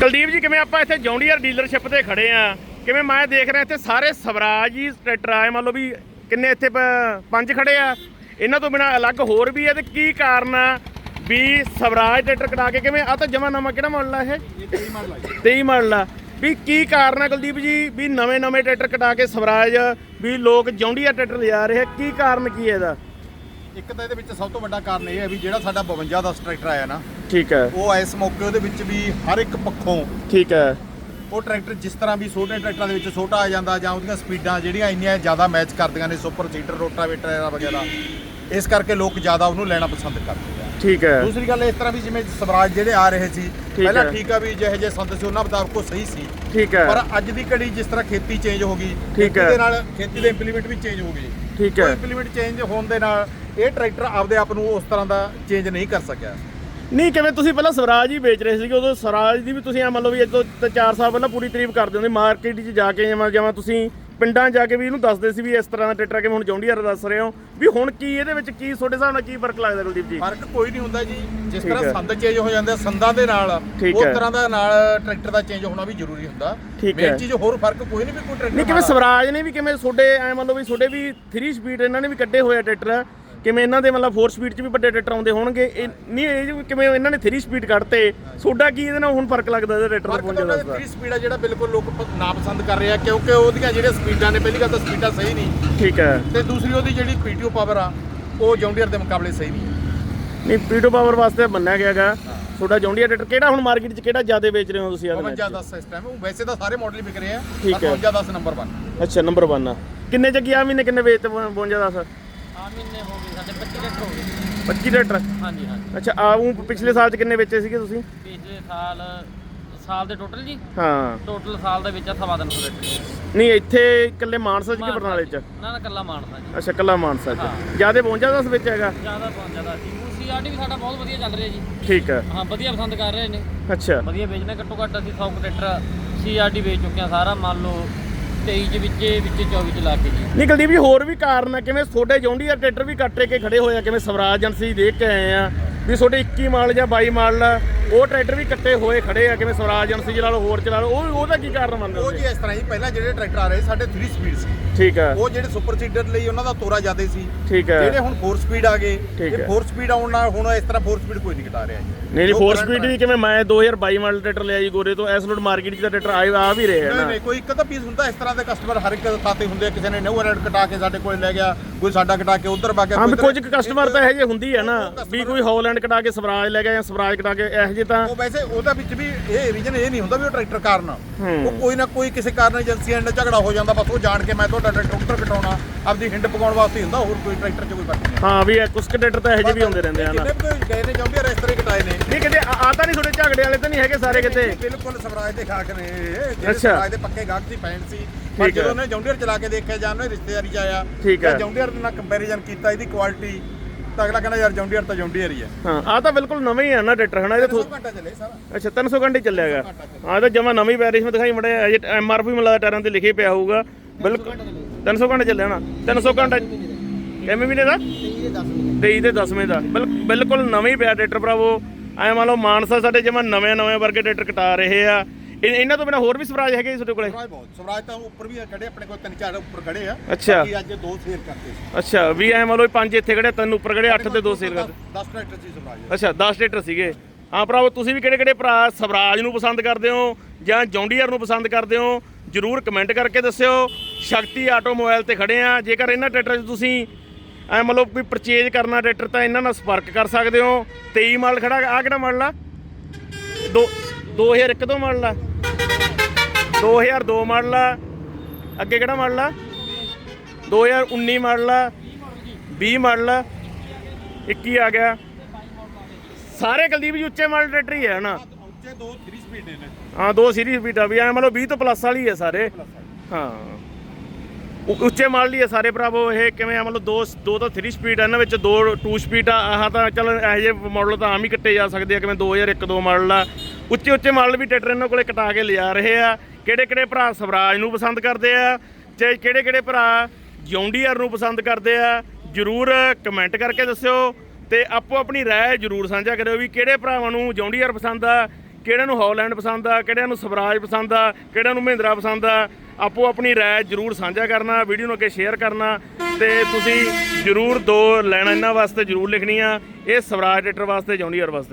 ਕੁਲਦੀਪ ਜੀ, ਕਿਵੇਂ ਆਪਾਂ ਇੱਥੇ ਜੌਂਡੀਅਰ ਡੀਲਰਸ਼ਿਪ ਤੇ ਖੜੇ ਆ? ਕਿਵੇਂ ਮੈਂ ਦੇਖ ਰਿਹਾ ਇੱਥੇ ਸਾਰੇ ਸਵਰਾਜ ਹੀ ਟਰੈਕਟਰ ਆਏ, ਮੰਨ ਲਓ ਵੀ ਕਿੰਨੇ ਇੱਥੇ ਪ- ਪੰਜ ਖੜੇ ਆ। ਇਹਨਾਂ ਤੋਂ ਬਿਨਾ ਅਲੱਗ ਹੋਰ ਵੀ ਹੈ ਤੇ ਕੀ ਕਾਰਨ ਆ ਵੀ ਸਵਰਾਜ ਟਰੈਕਟਰ ਕਢਾ ਕੇ ਕਿਵੇਂ ਆ ਤਾਂ ਜਮਾ ਨਵਾਂ ਕਿਹੜਾ ਮਾਡਲ ਆ ਇਹ? 23 ਮਾਡਲ ਆ। ਵੀ ਕੀ ਕਾਰਨ ਆ ਕੁਲਦੀਪ ਜੀ, ਵੀ ਨਵੇਂ ਨਵੇਂ ਟਰੈਕਟਰ ਕਢਾ ਕੇ ਸਵਰਾਜ ਵੀ ਲੋਕ ਜੌਂਡੀਅਰ ਟਰੈਕਟਰ ਲਿਆ ਰਹੇ ਆ? ਕੀ ਕਾਰਨ ਕੀ ਹੈ ਇਹਦਾ? ਇੱਕ ਤਾਂ ਇਹਦੇ ਵਿੱਚ ਸਭ ਤੋਂ ਵੱਡਾ ਕਾਰਨ ਇਹ ਹੈ ਵੀ ਜਿਹੜਾ ਸਾਡਾ 52 ਦਾ ਟਰੈਕਟਰ ਆਇਆ ਨਾ ਠੀਕ ਹੈ। ਉਹ ਇਸ ਮੌਕੇ ਉਹਦੇ ਵਿੱਚ ਵੀ ਹਰ ਇੱਕ ਪੱਖੋਂ ਠੀਕ ਹੈ। ਉਹ ਟਰੈਕਟਰ ਜਿਸ ਤਰ੍ਹਾਂ ਵੀ ਛੋਟੇ ਟਰੈਕਟਰਾਂ ਦੇ ਵਿੱਚ ਛੋਟਾ ਆ ਜਾਂਦਾ ਜਾਂ ਉਹਦੀਆਂ ਸਪੀਡਾਂ ਜਿਹੜੀਆਂ ਇੰਨੀਆਂ ਜ਼ਿਆਦਾ ਮੈਚ ਕਰਦੀਆਂ ਨੇ ਸੁਪਰ ਸੀਟਰ ਰੋਟਾਵੇਟਰ ਵਗੈਰਾ ਇਸ ਕਰਕੇ ਲੋਕ ਜ਼ਿਆਦਾ ਉਹਨੂੰ ਲੈਣਾ ਪਸੰਦ ਕਰਦੇ ਆ। ਠੀਕ ਹੈ। ਦੂਸਰੀ ਗੱਲ ਇਸ ਤਰ੍ਹਾਂ ਵੀ ਜਿਵੇਂ ਸਵਰਾਜ ਜਿਹੜੇ ਆ ਰਹੇ ਸੀ ਪਹਿਲਾਂ। ਠੀਕ ਆ ਵੀ ਜਿਹੇ ਜਿਹੇ ਸੰਦ ਸੀ ਉਹਨਾਂ ਮੁਤਾਬਕ ਉਹ ਸਹੀ ਸੀ। ਠੀਕ ਹੈ। ਪਰ ਅੱਜ ਦੀ ਘੜੀ ਜਿਸ ਤਰ੍ਹਾਂ ਖੇਤੀ ਚੇਂਜ ਹੋ ਗਈ ਠੀਕ ਖੇਤੀ। ਦੇ ਨਾਲ ਖੇਤੀ ਦੇ ਇੰਪਲੀਮੈਂਟ ਵੀ ਚੇਂਜ ਹੋ ਗਏ। ਠੀਕ ਹੈ। ਇੰਪਲੀਮੈਂਟ ਚੇਂਜ ਹੋਣ ਦੇ ਨਾਲ ਇਹ ਟਰੈਕਟਰ ਆਪਦੇ ਆਪ ਨੂੰ ਉਸ ਤਰ੍ਹਾਂ ਦਾ ਚੇਂਜ ਨਹੀਂ ਕਰ ਸਕਿਆ। ਨਹੀਂ ਕਿਵੇਂ ਤੁਸੀਂ ਪਹਿਲਾਂ ਸਵਰਾਜ ਹੀ ਵੇਚ ਰਹੇ ਸੀਗੇ ਉਦੋਂ ਸਵਰਾਜ ਦੀ ਵੀ ਤੁਸੀਂ ਐ ਮੰਨ ਲਓ ਵੀ ਅੱਜ ਤੋਂ 4 ਸਾਲ ਪਹਿਲਾਂ ਪੂਰੀ ਤਾਰੀਫ ਕਰਦੇ ਹੁੰਦੇ ਮਾਰਕੀਟ 'ਚ ਜਾ ਕੇ ਜਿਵੇਂ ਜਿਵੇਂ ਤੁਸੀਂ ਪਿੰਡਾਂ ਜਾ ਕੇ ਵੀ ਇਹਨੂੰ ਦੱਸਦੇ ਸੀ ਵੀ ਇਸ ਤਰ੍ਹਾਂ ਦਾ ਟਰੈਕਟਰ ਕਿਵੇਂ ਹੁਣ ਜੌਂਡੀਅਰ ਦੱਸ ਰਹੇ ਹੋ ਵੀ ਹੁਣ ਕੀ ਇਹਦੇ ਵਿੱਚ ਕੀ ਤੁਹਾਡੇ ਹਿਸਾਬ ਨਾਲ ਕੀ ਫ਼ਰਕ ਲੱਗਦਾ ਕੁਲਦੀਪ ਜੀ ਫ਼ਰਕ ਕੋਈ ਨਹੀਂ ਹੁੰਦਾ ਜੀ ਜਿਸ ਠੀਕ ਤਰ੍ਹਾਂ ਹੈ। ਸੰਦ ਚੇਂਜ ਹੋ ਜਾਂਦੇ ਆ, ਸੰਦਾਂ ਦੇ ਨਾਲ ਠੀਕ ਉਸ ਹੈ। ਤਰ੍ਹਾਂ ਦਾ ਨਾਲ ਟਰੈਕਟਰ ਦਾ ਚੇਂਜ ਹੋਣਾ ਵੀ ਜ਼ਰੂਰੀ ਹੁੰਦਾ ਠੀਕ ਮੇਨ। ਚੀਜ਼ ਹੋਰ ਫ਼ਰਕ ਕੋਈ ਨਹੀਂ ਵੀ ਕੋਈ ਟਰੈਕਟਰ ਨਹੀਂ ਕਿਵੇਂ। ਸਵਰਾਜ ਨੇ ਵੀ ਕਿਵੇਂ ਤੁਹਾਡੇ ਐ ਮੰਨ ਲਓ ਵੀ ਤੁਹਾਡੇ ਵੀ 3 ਸਪੀਡ ਇਹਨਾਂ ਨੇ ਵੀ ਕੱਢੇ ਹੋਏ ਆ ਟਰੈਕਟਰ ਕਿਵੇਂ ਇਹਨਾਂ ਦੇ ਮਤਲਬ 4 ਸਪੀਡ 'ਚ ਵੀ ਵੱਡੇ ਟਰੈਕਟਰ ਆਉਂਦੇ ਹੋਣਗੇ? ਇਹ ਨਹੀਂ ਇਹ ਜੋ ਕਿਵੇਂ ਇਹਨਾਂ ਨੇ 3 ਸਪੀਡ ਕੱਢਤੇ ਤੁਹਾਡਾ ਕੀ ਇਹਦੇ ਨਾਲ ਹੁਣ ਫ਼ਰਕ ਲੱਗਦਾ ਇਹਦੇ ਟਰੈਕਟਰ ਦਾ ਫ਼ਰਕ ਪਹੁੰਚ ਤਾਂ ਜਾਂਦਾ 3 ਸਪੀਡ ਆ ਜਿਹੜਾ ਬਿਲਕੁਲ ਲੋਕ ਪ- ਨਾ ਪਸੰਦ ਕਰ ਰਹੇ ਆ ਕਿਉਂਕਿ ਉਹਦੀਆਂ ਜਿਹੜੀਆਂ ਸਪੀਡਾਂ ਨੇ ਪਹਿਲੀ ਗੱਲ ਤਾਂ ਸਪੀਡਾਂ ਸਹੀ ਨਹੀਂ। ਠੀਕ ਹੈ। ਤੇ ਦੂਸਰੀ ਉਹਦੀ ਜਿਹੜੀ ਪੀਟੀਓ ਪਾਵਰ ਆ ਉਹ ਜੌਂਡੀਅਰ ਦੇ ਮੁਕਾਬਲੇ ਸਹੀ ਨਹੀਂ ਹੈ। ਨਹੀਂ ਪੀਟੋ ਪਾਵਰ ਵਾਸਤੇ ਮੰਨਿਆ ਗਿਆਗਾ ਤੁਹਾਡਾ ਜੌਂਡੀਆ ਟਰੈਕਟਰ ਕਿਹੜਾ ਹੁਣ ਮਾਰਕੀਟ 'ਚ ਕਿਹੜਾ ਜ਼ਿਆਦਾ ਵੇਚ ਰਹੇ ਹੋ ਤੁਸੀਂ ਇਹਦੇ 52 ਵਿੱਚ? 10 ਇਸ ਟਾਈਮ ਵੈਸੇ ਤਾਂ ਸਾਰੇ ਮਾਡਲ ਹੀ ਵਿਕ ਰਹੇ ਆ ਠੀਕ ਹੈ। 52 10 ਨੰਬਰ 1 ਅੱਛਾ ਨੰਬਰ 1 ਆ। ਕਿੰਨੇ ਚ ਗਿਆ ਮਹੀਨੇ ਕਿੰਨੇ ਵੇਚ ਤੇ 52 10 ਆ ਮਹੀਨੇ ਹੋ ਗਏ ਸਾਡੇ 25 ਟਰੈਕਟਰ ਹੋ ਗਏ। 25 ਟਰੈਕਟਰ? ਹਾਂਜੀ ਹਾਂਜੀ। ਅੱਛਾ ਆ ਉਹ ਪਿਛਲੇ ਸਾਲ ਚ ਕਿੰਨੇ ਵੇਚੇ ਸੀਗੇ ਤੁਸੀਂ? ਪਿਛਲੇ ਸਾਲ ਸਾਲ ਦੇ ਟੋਟਲ ਜੀ? ਹਾਂ। ਟੋਟਲ ਸਾਲ ਦੇ ਵਿੱਚ ਆ ਸਵਾ ਤਿੰਨ ਸੌ ਟਰੈਕਟਰ ਨਹੀਂ ਇੱਥੇ ਇਕੱਲੇ ਮਾਨਸਾ ਚ ਕਿ ਬਰਨਾਲੇ ਚ? ਨਾ ਨਾ ਕੱਲਾ ਮਾਨਸਾ ਜੀ। ਅੱਛਾ ਇਕੱਲਾ ਮਾਨਸਾ। ਚ। ਜਿਆਦੇ 52 10 ਵਿੱਚ ਹੈਗਾ? ਜ਼ਿਆਦਾ ਤੋਂ ਜ਼ਿਆਦਾ ਸੀ ਸੀਆਰਡੀ ਵੀ ਸਾਡਾ ਬਹੁਤ ਵਧੀਆ ਚੱਲ ਰਿਹਾ ਜੀ। ਠੀਕ ਹੈ। ਹਾਂ ਵਧੀਆ ਪਸੰਦ ਕਰ ਰਹੇ ਨੇ। ਅੱਛਾ। ਵਧੀਆ ਵੇਚਣਾ ਘੱਟੋ ਘੱਟ ਅਸੀਂ 100 ਟਰੈਕਟਰ ਸੀਆਰਡੀ ਵੇਚ ਚੁੱਕੇ ਆ ਸਾਰਾ। ਮੰਨ ਲਓ 23 ਚ ਵਿੱਚ ਵਿੱਚ 24 ਚ ਲਾ ਕੇ ਜੀ। ਨਹੀਂ ਕੁਲਦੀਪ ਜੀ, ਹੋਰ ਵੀ ਕਾਰਨ ਆ, ਕਿਵੇਂ ਤੁਹਾਡੇ ਜੌਂਡੀਆ ਟਰੈਕਟਰ ਵੀ ਕੱਟ ਕੇ ਖੜੇ ਹੋਏ ਆ, ਕਿਵੇਂ ਸਵਰਾਜ ਏਜੰਸੀ ਦੇਖ ਕੇ ਆਏ ਆ, ਵੀ ਤੁਹਾਡੇ 21 ਮਾਲ ਜਾਂ 22 ਮਾਲ ਉਹ ਟਰੈਕਟਰ ਵੀ ਕੱਟੇ ਹੋਏ ਖੜੇ ਆ ਕਿਵੇਂ ਸਵਰਾਜ ਏਜੰਸੀ ਚਲਾ ਲਓ ਹੋਰ ਚਲਾ ਲਓ ਉਹ ਉਹਦਾ ਕੀ ਕਾਰਨ ਮੰਨਦੇ ਉਹ ਹੋ ਜੀ ਇਸ ਤਰ੍ਹਾਂ ਹੀ ਪਹਿਲਾਂ ਜਿਹੜੇ ਟਰੈਕਟਰ ਆ ਰਹੇ ਸਾਡੇ 3 ਸਪੀਡ ਸੀ। ਠੀਕ ਹੈ ਉਹ ਜਿਹੜੇ ਸੁਪਰ ਸੀਡਰ ਲਈ ਉਹਨਾਂ ਦਾ ਤੋਰਾ ਜ਼ਿਆਦਾ ਸੀ। ਠੀਕ ਹੈ ਜਿਹੜੇ ਹੁਣ 4 ਸਪੀਡ ਆ ਗਏ ਇਹ ਹੈ। 4 ਸਪੀਡ ਆਉਣ ਨਾਲ ਹੁਣ ਇਸ ਤਰ੍ਹਾਂ 4 ਸਪੀਡ ਕੋਈ ਨਹੀਂ ਘਟਾ ਰਿਹਾ ਜੀ। ਨਹੀਂ ਨਹੀਂ ਜੋ 4 current ਸਪੀਡ ਵੀ ਕਿਵੇਂ ਮੈਂ 2022 ਮਾਡਲ ਟਰੈਕਟਰ ਲਿਆ ਜੀ ਗੋਰੇ ਤੋਂ ਐਸ ਲੋਡ ਮਾਰਕੀਟ 'ਚ ਤਾਂ ਟਰੈਕਟਰ ਆ ਵੀ ਰਹੇ ਆ ਨਹੀਂ ਨਾ। ਨਹੀਂ ਕੋਈ ਇੱਕ ਤਾਂ ਪੀਸ ਹੁੰਦਾ ਇਸ ਤਰ੍ਹਾਂ ਦੇ ਕਸਟਮਰ ਹਰ ਇੱਕ ਖਾਤੇ ਹੁੰਦੇ ਕਿਸੇ ਨੇ ਨਿਊ ਰੈਡ ਕਟਾ ਕੇ ਸਾਡੇ ਕੋਲ ਲੈ ਗਿਆ ਕੋਈ ਸਾਡਾ ਕਟਾ ਕੇ ਉਧਰ ਵਗ ਗਿਆ ਹਾਂ ਵੀ ਕੁਝ ਕਸਟਮਰ ਤਾਂ ਇਹੋ ਜਿਹੇ ਹੁੰਦੀ ਆ ਨਾ ਵੀ ਕੋਈ ਹੌਲੈਂਡ ਕਟਾ ਕੇ ਸਵਰਾਜ ਲੈ ਗਿਆ ਜਾਂ ਸਵਰਾਜ ਕਟਾ ਕੇ ਇਹੋ ਜਿਹੇ ਤਾਂ ਉਹ ਵੈਸੇ ਉਹਦਾ ਵਿੱਚ ਵੀ ਇਹ ਰੀਜਨ ਇਹ ਨਹੀਂ ਹੁੰਦਾ ਵੀ ਉਹ ਟਰੈਕਟਰ ਕਾਰਨ ਆ। ਹੂੰ। ਉਹ ਕੋਈ ਨਾ ਕੋਈ ਕਿਸੇ ਕਾਰਨ ਏਜੰਸੀਆਂ ਨਾਲ ਝਗੜਾ ਹੋ ਜਾਂਦਾ ਬਸ ਉਹ ਜਾਣ ਕੇ ਮੈਂ ਤੁਹਾਡਾ ਟਰੈਕਟਰ ਕਟਾਉਣਾ ਆਪਦੀ ਹਿੰਡ ਪਕਾਉਣ ਵਾਸਤੇ ਹੀ ਹੁੰਦਾ ਹੋਰ ਕੋਈ ਟਰੈਕਟਰ 'ਚ ਕੋਈ ਫ਼ਰਕ ਨਹੀਂ ਹਾਂ ਵੀ ਇਹ ਕੁਝ ਕੁ ਟਰੈਕਟਰ ਤਾਂ ਇਹੋ ਜਿਹੇ ਵੀ ਹੁੰਦੇ ਰਹਿੰਦੇ ਆ ਨਾ ਜਿੰਨੇ ਵੀ ਗਏ ਨੇ ਚਾਹੁੰਦੇ ਆ ਇਸ ਤਰ੍ਹਾਂ ਹੀ ਕਟਾਏ ਨੇ ਨਹੀਂ ਕਿਤੇ ਆ ਆ ਤਾਂ ਨਹੀਂ ਤੁਹਾਡੇ ਝਗੜੇ ਵਾਲੇ ਤਾਂ ਨਹੀਂ ਹੈਗੇ ਸਾਰੇ ਕਿਤੇ ਬਿਲਕੁਲ ਸਵਰਾਜ ਦੇ ਖਾਕ ਨੇ ਜਿਹੜੇ ਅੱਛਾ। ਸਵਰਾਜ ਦੇ ਪੱਕੇ ਗਾਹਕ ਸੀ ਫੈਨ ਸੀ ਪਰ ਠੀਕ ਹੈ। ਜਦੋਂ ਉਹਨੇ ਜੌਂਡੀਅਰ ਚਲਾ ਕੇ ਦੇਖਿਆ ਜਾਂ ਉਹਨੇ ਰਿਸ਼ਤੇਦਾਰੀ ਚ ਆਇਆ ਠੀਕ ਹੈ। ਜੌਂਡੀਅਰ ਨਾਲ ਕੰਪੈਰੀਜ਼ਨ ਕੀਤਾ ਇਹਦੀ ਕੁਆਲਿਟੀ ਤਾਂ ਅਗਲਾ ਕਹਿੰਦਾ ਯਾਰ ਜੌਂਡੀਅਰ ਤਾਂ ਜੌਂਡੀਅਰ ਹੀ ਆ ਹਾਂ ਆ ਤਾਂ ਬਿਲਕੁਲ ਨਵਾਂ ਹੀ ਆ ਨਾ ਟਰੈਕਟਰ ਹਨਾ? ਇਹ ਤਾਂ 300 ਘੰਟਾ ਚੱਲੇ ਸਾਰਾ। ਅੱਛਾ 300 ਘੰਟੇ ਚੱਲਿਆਗਾ ਹਾਂ ਇਹ ਤਾਂ ਜਮਾ ਨਵੀਂ ਪੈਰਿਸ਼ ਮੈਂ ਦਿਖਾਈ ਮੜੇ ਅਜੇ ਐਮ ਆਰ ਪੀ ਮਿਲਾ ਟਾਇਰਾਂ ਤੇ ਲਿਖੇ ਪਿਆ ਹੋਊਗਾ। ਬਿਲਕੁਲ। 300 ਘੰਟੇ ਚੱਲਿਆ ਨਾ 300 ਘੰਟੇ ਕਿਵੇਂ ਮਹੀਨੇ। ਦਾ? 23 ਤੇ 10ਵੇਂ ਦਾ ਬਿਲ- ਬਿਲਕੁਲ ਨਵੇਂ ਹੀ ਪਿਆ ਟਰੈਕਟਰ ਭਰਾਵੋ। ਐ ਮੰਨ ਲਓ ਮਾਨਸਾ ਸਾਡੇ ਜਮਾ ਨਵੇਂ ਨਵੇਂ ਵਰਗੇ ਟਰੈਕਟਰ ਕਟਾ ਰਹੇ ਆ। ਇਹ- ਇਹਨਾਂ ਤੋਂ ਬਿਨਾ ਹੋਰ ਵੀ ਸਵਰਾਜ ਹੈਗੇ ਜੀ ਤੁਹਾਡੇ ਕੋਲੇ? ਸਵਰਾਜ ਬਹੁਤ ਸਵਰਾਜ ਤਾਂ ਉੱਪਰ ਵੀ ਖੜੇ ਆਪਣੇ ਕੋਲ ਤਿੰਨ ਚਾਰ ਉੱਪਰ ਖੜੇ ਆ। ਅੱਛਾ। ਬਾਕੀ ਅੱਜ ਦੋ ਫੇਰ ਕਰਦੇ ਸੀ। ਅੱਛਾ ਵੀ ਐ ਮੰਨ ਲਓ ਵੀ ਪੰਜ ਇੱਥੇ ਖੜੇ ਤਿੰਨ ਉੱਪਰ ਖੜੇ 8 ਤੇ ਦੋ ਸੇਲ ਕਰਦੇ। 10 ਟਰੈਕਟਰ ਸੀ ਸਵਰਾਜ ਅੱਛਾ 10 ਟਰੈਕਟਰ ਸੀਗੇ। ਹਾਂ ਭਰਾਵੋ ਤੁਸੀਂ ਵੀ ਕਿਹੜੇ ਕਿਹੜੇ ਭਰਾ ਸਵਰਾਜ ਨੂੰ ਪਸੰਦ ਕਰਦੇ ਹੋ ਜਾਂ ਜੌਂਡੀਅਰ ਨੂੰ ਪਸੰਦ ਕਰਦੇ ਹੋ? ਜਰੂਰ ਕਮੈਂਟ ਕਰਕੇ ਦੱਸਿਓ। ਸ਼ਕਤੀ ਆਟੋਮੋਬਾਈਲ ਤੇ ਖੜੇ ਆ। ਜੇਕਰ ਇਹਨਾਂ ਟਰੈਕਟਰਾਂ 'ਚ ਤੁਸੀਂ ਐ ਮਤਲਬ ਕੋਈ ਪਰਚੇਜ ਕਰਨਾ ਟਰੈਕਟਰ ਤਾਂ ਇਹਨਾਂ ਨਾਲ ਸੰਪਰਕ ਕਰ ਸਕਦੇ ਹੋ। 23 ਮਾਡਲ ਖੜਾ ਆ ਕਿਹੜਾ ਮਾਡਲ ਆ? ਦੋ 2001 ਤੋਂ ਮਾਡਲ ਆ। 2002 ਮਾਡਲ ਆ। ਅੱਗੇ ਕਿਹੜਾ ਮਾਡਲ ਆ? 2019 ਮਾਡਲ ਆ। 20 ਮਾਡਲ ਆ। 21 ਆ ਗਿਆ। ਸਾਰੇ ਕੁਲਦੀਪ ਜੀ ਉੱਚੇ ਮਾਡਲ ਟਰੈਕਟਰ ਹੀ ਹੈ ਨਾ ਉੱਚੇ ਦੋ 3 ਸਪੀਡ ਨੇ। ਹਾਂ ਦੋ ਸੀਰੀਜ਼ ਵੀ ਆ ਵੀ ਐ ਮਤਲਬ 20 ਤੋਂ ਪਲੱਸ ਵਾਲੀ ਹੈ ਸਾਰੇ। ਹਾਂ। ਉੱਚੇ ਮਾਡਲ ਹੀ ਹੈ ਸਾਰੇ ਭਰਾਵੋ ਇਹ ਕਿਵੇਂ ਆ ਮਤਲਬ ਦੋ ਦੋ ਤਾਂ 3 ਸਪੀਡ ਆ ਇਹਨਾਂ ਵਿੱਚ ਦੋ 2 ਸਪੀਡ ਆ ਆਹ ਤਾਂ ਚਲ ਇਹੋ ਜਿਹੇ ਮਾਡਲ ਤਾਂ ਆਮ ਹੀ ਕੱਟੇ ਜਾ ਸਕਦੇ ਆ ਕਿਵੇਂ 2001 ਦੋ ਮਾਡਲ ਆ। ਉੱਚੇ ਉੱਚੇ ਮਾਡਲ ਵੀ ਟਰੈਕਟਰ ਇਹਨਾਂ ਕੋਲੇ ਕਟਾ ਕੇ ਲਿਜਾ ਰਹੇ ਆ। ਕਿਹੜੇ ਕਿਹੜੇ ਭਰਾ ਸਵਰਾਜ ਨੂੰ ਪਸੰਦ ਕਰਦੇ ਆ, ਤੇ ਕਿਹੜੇ ਕਿਹੜੇ ਭਰਾ ਜੌਂਡੀਅਰ ਨੂੰ ਪਸੰਦ ਕਰਦੇ ਆ, ਜਰੂਰ ਕਮੈਂਟ ਕਰਕੇ ਦੱਸਿਓ ਤੇ ਆਪੋ ਆਪਣੀ ਰਾਏ ਜਰੂਰ ਸਾਂਝਾ ਕਰਿਓ ਵੀ ਕਿਹੜੇ ਭਰਾਵਾਂ ਨੂੰ ਜੌਂਡੀਅਰ ਪਸੰਦ ਆ, ਕਿਹੜਿਆਂ ਨੂੰ ਹੌਲੈਂਡ ਪਸੰਦ ਆ, ਕਿਹੜਿਆਂ ਨੂੰ ਸਵਰਾਜ ਪਸੰਦ ਆ, ਕਿਹੜਿਆਂ ਨੂੰ ਮਹਿੰਦਰਾ ਪਸੰਦ ਆ। ਆਪੋ ਆਪਣੀ ਰਾਏ ਜਰੂਰ ਸਾਂਝਾ ਕਰਨਾ, ਵੀਡੀਓ ਨੂੰ ਅੱਗੇ ਸ਼ੇਅਰ ਕਰਨਾ ਤੇ ਤੁਸੀਂ ਜਰੂਰ ਦੋ ਲੈਣਾ ਇਹਨਾਂ ਵਾਸਤੇ ਜਰੂਰ ਲਿਖਣੀ ਆ ਇਹ ਸਵਰਾਜ ਟਰੈਕਟਰ ਵਾਸਤੇ ਜੌਂਡੀਅਰ ਵਾਸਤੇ।